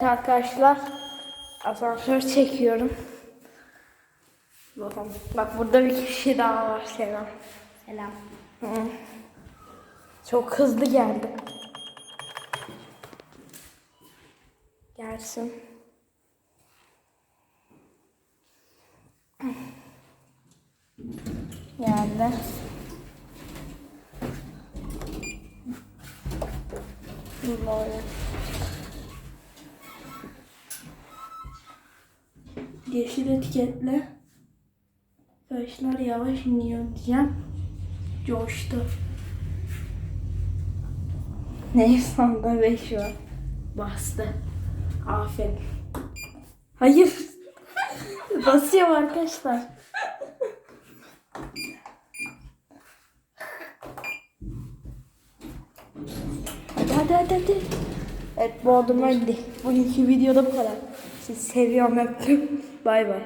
Arkadaşlar asansör çekiyorum. Bakın, bak burada bir kişi daha var Selam. Selam. Hı. Çok hızlı geldi. Gelsin. Geldi. Böyle. Yeşil etiketle. Arkadaşlar yavaş iniyor diyeceğim. Coştu. Neyse onda 5 var. Bastı. Aferin. Hayır. Basıyor arkadaşlar. Hadi hadi hadi. Evet Bodrum'a gidelim. Bugünkü videoda bu kadar. Sizi seviyorum öptüm. Bay bay.